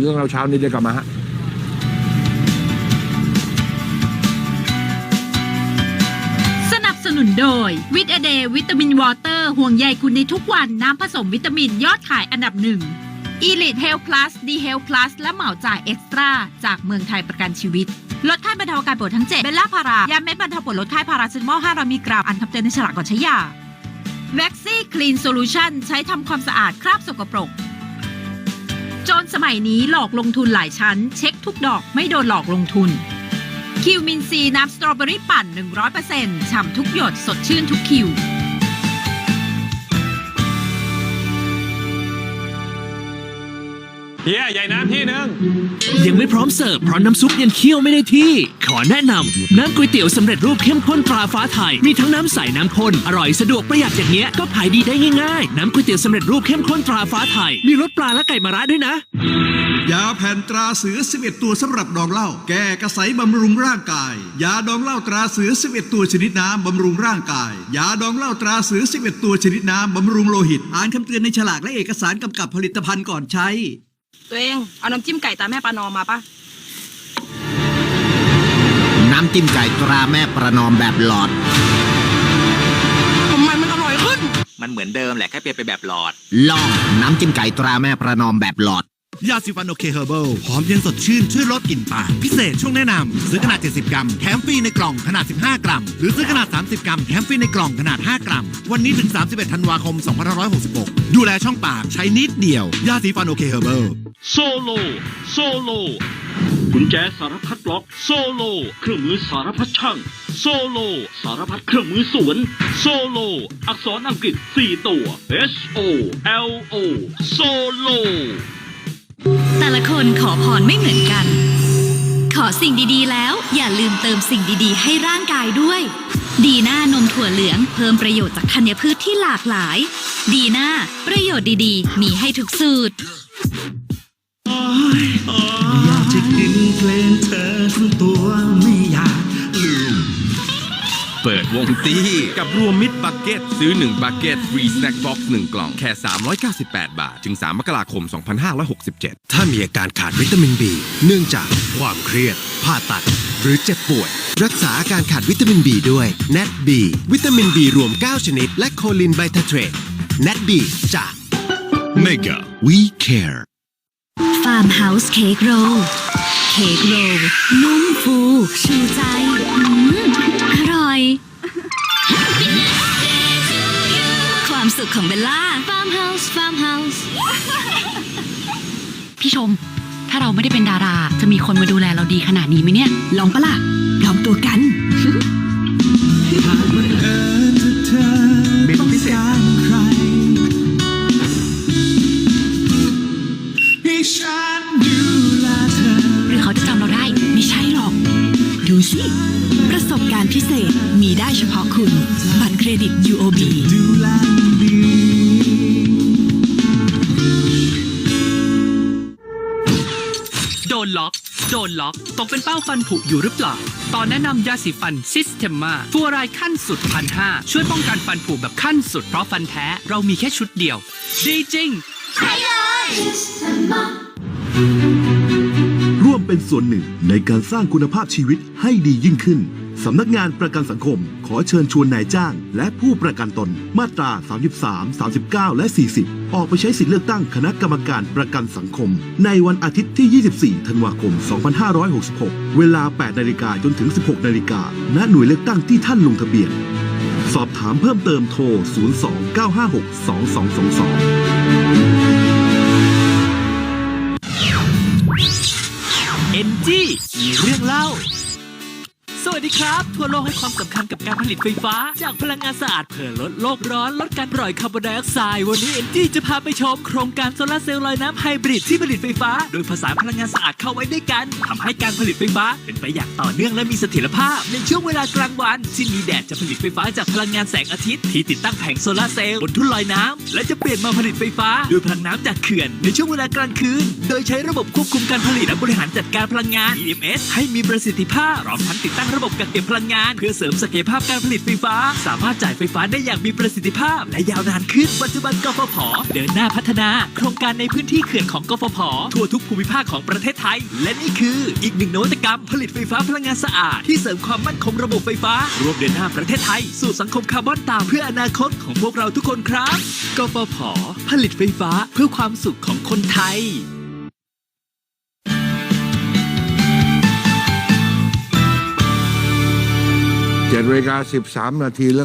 เรื่องเราเช้านี้จะกลับมาฮะสนับสนุนโดยวิตาเดวิตามินวอเตอร์ห่วงใยคุณในทุกวันน้ำผสมวิตามินยอดขายอันดับหนึ่ง Elite Health Plus D Health Plus และเหมาจ่ายเอ็กซ์ตร้าจากเมืองไทยประกันชีวิต ลดไข้บรรเทาอาการปวดทั้ง7เบลล่าพารายาเม็ดบรรเทาปวดลดไข้พาราเซตามอล500มิลลิกรัมอันคำเตือนในฉลากก่อนใช้ยา v a x i Clean Solution ใช้ทำความสะอาดคราบสกปรก รสมัยนี้หลอกลงทุนหลายชั้น เช็คทุกดอกไม่โดนหลอกลงทุน คิวมินซีน้ำสตรอเบอรี่ปั่น 100%ฉ่ำทุกหยดสดชื่นทุกคิว เฮียใหญ่น้ำที่หนึงยังไม่พร้อมเสิร์ฟเพราะน้ำซุปยังเคี่ยวไม่ได้ที่ ขอแนะนำน้ำก๋วยเตี๋ยวสำเร็จรูปเข้มข้นตราฟ้าไทย มีทั้งน้ำใสน้ำข้นอร่อยสะดวกประหยัดอย่างเงี้ยก็ขายดีได้ง่ายๆ น้ำก๋วยเตี๋ยวสำเร็จรูปเข้มข้นตราฟ้าไทย มีรสปลาและไก่มะระด้วยนะ ยาแผ่นตราเสือ 11 ตัวสำหรับดองเหล้าแก้กระสายบำรุงร่างกาย ยาดองเหล้าตราเสือ 11 ตัวชนิดน้ำบำรุงร่างกาย ยาดองเหล้าตราเสือ 11 ตัวชนิดน้ำบำรุงโลหิต อ่านคำเตือนในฉลากและเอกสารกำกับผลิตภัณฑ์ก่อนใช้ ตัวเอง เอาน้ำจิ้มไก่ตาแม่ปลานอมมาปะน้ำจิ้มไก่ตราแม่ประนอมแบบหลอด ทำไมมันอร่อยขึ้น มันเหมือนเดิมแหละแค่เปลี่ยนไปแบบหลอด ลองน้ำจิ้มไก่ตราแม่ประนอมแบบหลอด ยาสีฟันโอเคเฮอร์เบิลหอมเย็นสดชื่นช่วยลดกลิ่นปากพิเศษช่วงแนะนำซื้อขนาด 70 กรัมแถมฟรีในกล่องขนาด 15 กรัม หรือซื้อขนาด 30 กรัมแถมฟรีในกล่องขนาด 5 กรัม วันนี้ถึง 31 ธันวาคม 2566 ดูแลช่องปากใช้นิดเดียว ยาสีฟันโอเคเฮอร์เบิลโซโลโซโลกุญแจสารพัดล็อกโซโลเครื่องมือสารพัดช่างโซโลสารพัดเครื่องมือสวนโซโลอักษรอังกฤษ 4 ตัว S O L O โซโล แต่ละคนขอพรไม่เหมือนกัน ขอสิ่งดีๆแล้ว อย่าลืมเติมสิ่งดีๆ ให้ร่างกายด้วย ดีน่านมถั่วเหลืองเพิ่มประโยชน์จากธัญพืชที่หลากหลาย ดีน่าประโยชน์ดีๆ มีให้ทุกสูตรอยากจะกินเพลงเธอ เปิดวงตีกับรวมมิตรบักเก็ตซื้อ 1 บักเก็ตฟรีสแน็คบ็อกซ์1กล่อง แค่ 398 บาท ถึง 3 มกราคม 2567 ถ้ามีอาการขาดวิตามินบีเนื่องจากความเครียด ผ่าตัด หรือเจ็บป่วย รักษาอาการขาดวิตามินบีด้วย n a t B วิตามินบีรวม 9 ชนิด และโคลินไบทาเทรต n a t B จาก Mega We Care ฟาร์มเฮาส์เค้กโรลเค้กโรลนุ่มฟู ชูใจ สุขของเบลล่าฟาร์มเฮาส์ฟาร์มเฮาส์พี่ชม ถ้าเราไม่ได้เป็นดารา จะมีคนมาดูแลเราดีขนาดนี้ไหมเนี่ย ลองปะล่ะลองตัวกัน เมนูพิเศษให้ฉันดูแลเธอหรือเขาจะจำเราได้ ไม่ใช่หรอก ดูสิ ประสบการณ์พิเศษมีได้เฉพาะคุณ บัตรเครดิต UOB ดูแล ดนล็อก ตกเป็นเป้าฟันผุอยู่หรือเปล่า ตอนแนะนำยาสีฟันซิสเ e มมาฟัวรายขั้นสุดพันห้าช่วยป้องกันฟันผุแบบขั้นสุดเพราะฟันแท้เรามีแค่ชุดเดียว ดีจริงร่วมเป็นส่วนหนึ่งในการสร้างคุณภาพชีวิตให้ดียิ่งขึ้น สำนักงานประกันสังคม ขอเชิญชวนนายจ้าง และผู้ประกันตนมาตรา 33 39 และ 40 ออกไปใช้สิทธิเลือกตั้งคณะกรรมการประกันสังคม ในวันอาทิตย์ที่ 24 ธันวาคม 2566 เวลา 8 นาฬิกาจนถึง 16 นาฬิกาณหน่วยเลือกตั้งที่ท่านลงทะเบียน สอบถามเพิ่มเติมโทร 02 ความสำคัญกับการผลิตไฟฟ้า จากพลังงานสะอาดเพื่อลดโลกร้อน ลดการปล่อยคาร์บอนไดออกไซด์วันนี้เอ็นจีจะพาไปชมโครงการโซลาร์เซลล์ลอยน้ำไฮบริดที่ผลิตไฟฟ้า โดยผสานพลังงานสะอาดเข้าไว้ด้วยกันทำให้การผลิตไฟฟ้า เป็นไปอย่างต่อเนื่องและมีเสถียรภาพ ในช่วงเวลากลางวันที่มีแดดจะผลิตไฟฟ้าจากพลังงานแสงอาทิตย์ที่ติดตั้งแผงโซลาร์เซลล์บนทุ่นลอยน้ำและจะเปลี่ยนมาผลิตไฟฟ้าด้วยพลังน้ำจากเขื่อน ในช่วงเวลากลางคืน โดยใช้ระบบควบคุมการผลิตและบริหารจัดการพลังงาน EMS ให้มีประสิทธิภาพพร้อมทั้งติดตั้งระบบกักเก็บพลังงาน เพื่อเสริมศักยภาพการผลิตไฟฟ้า สามารถจ่ายไฟฟ้าได้อย่างมีประสิทธิภาพ และยาวนานขึ้นปัจจุบันกฟผ เดินหน้าพัฒนา โครงการในพื้นที่เขื่อนของกฟผ ทั่วทุกภูมิภาคของประเทศไทย และนี่คืออีกหนึ่งนวัตกรรมผลิตไฟฟ้าพลังงานสะอาด ที่เสริมความมั่นคงระบบไฟฟ้ารวมเดินหน้าประเทศไทย สู่สังคมคาร์บอนต่ำเพื่ออนาคตของพวกเราทุกคนครับกฟผ ผลิตไฟฟ้าเพื่อความสุขของคนไทย เจ็ดนาฬิกาสิบสามนาทีเรื่อง